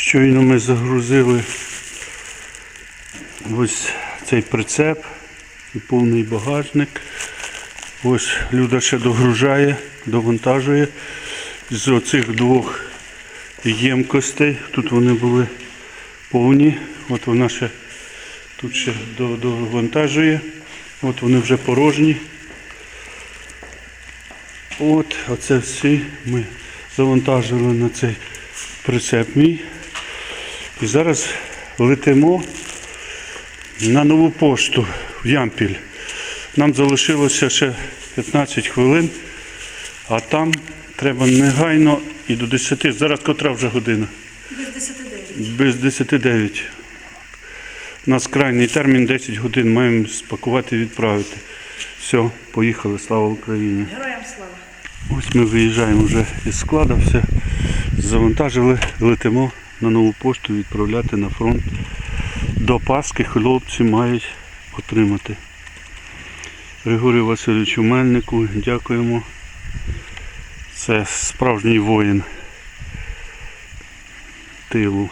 Щойно ми загрузили ось цей прицеп і повний багажник. Ось Люда ще догружає, довантажує з оцих двох ємкостей. Тут вони були повні. От вона ще тут ще довантажує. От вони вже порожні. От, оце всі ми завантажили на цей прицеп мій. І зараз летимо на нову пошту в Ямпіль. Нам залишилося ще 15 хвилин, а там треба негайно і до 10. Зараз котра вже година? Без 10 Без 10.09. У нас крайній термін 10 годин маємо спакувати і відправити. Все, поїхали, слава Україні. Героям слава. Ось ми виїжджаємо вже із складу, все завантажили, летимо на нову пошту відправляти на фронт. До Пасхи хлопці мають отримати. Григорію Васильовичу Мельнику дякуємо. Це справжній воїн тилу.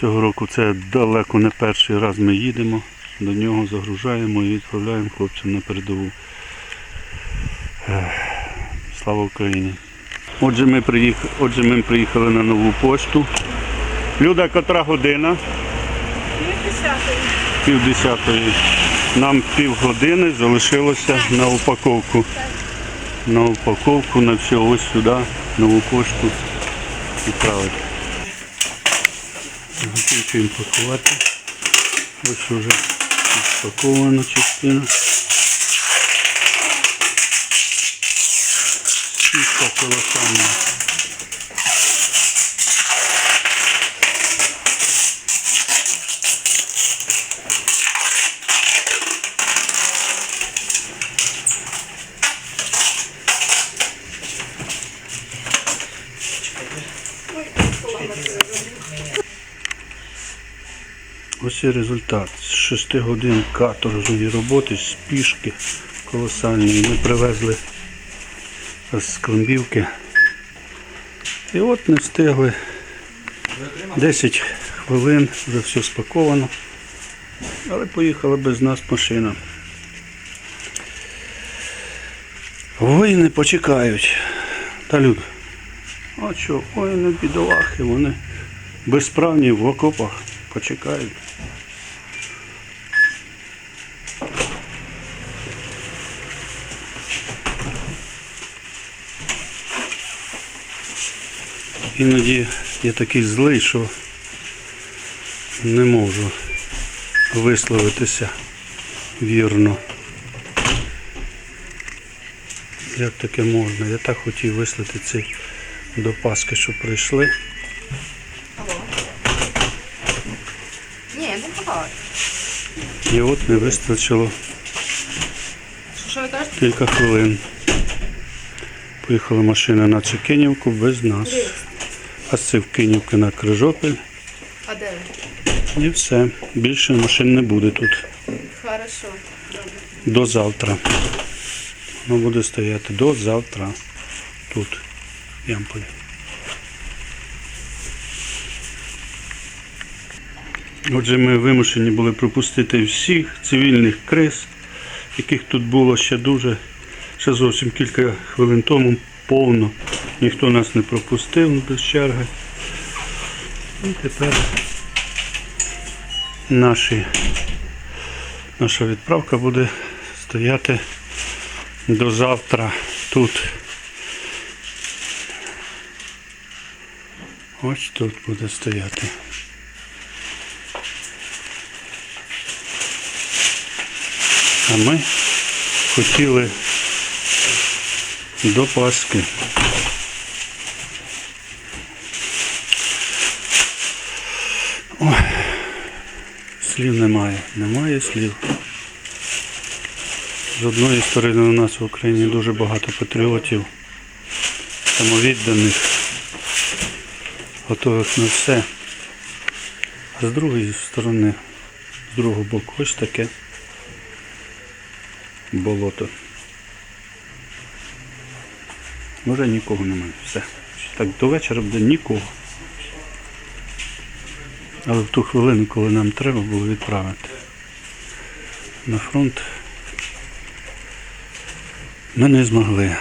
Цього року це далеко не перший раз ми їдемо, до нього загружаємо і відправляємо хлопцям на передову. Слава Україні. Отже, ми приїхали, отже, ми приїхали на нову пошту. Люда, котра година? Пів десятої. Нам півгодини залишилося на упаковку. На упаковку, на все ось сюди, нову пошту відправити. Закінчуємо пакувати. Ось вже спакована частина. Чисто колосальна. Ось і результат. З 6 годин каторжної роботи, спішки колосальної. Ми привезли з Крембівки. І от не встигли 10 хвилин, вже все спаковано. Але поїхала без нас машина. Воїни почекають. Та люд. А що, воїни бідолахи, вони безправні в окопах почекають. Іноді я такий злий, що не можу висловитися вірно. Як таке можна? Я так хотів вислати ці до Пасхи, що прийшли. Ні, не. І от не вистачило кілька хвилин. Поїхала машина на Цикинівку без нас. А з Цикинівки на Крижопіль. А де? І все. Більше машин не буде тут. Хорошо. Добре. До завтра. Воно буде стояти до завтра. Тут, в Ямполі. Отже, ми вимушені були пропустити всіх цивільних криз, яких тут було ще дуже, ще зовсім кілька хвилин тому повно. Ніхто нас не пропустив без черги. І тепер наші, наша відправка буде стояти до завтра тут. Ось тут буде стояти. А ми хотіли до Пасхи. Ой, слів немає, немає слів. З одної сторони у нас в Україні дуже багато патріотів, самовідданих, готових на все. А з другої сторони, з другого боку, ось таке болото. Може нікого немає. Все. Так до вечора буде нікого. Але в ту хвилину, коли нам треба було відправити на фронт, ми не змогли.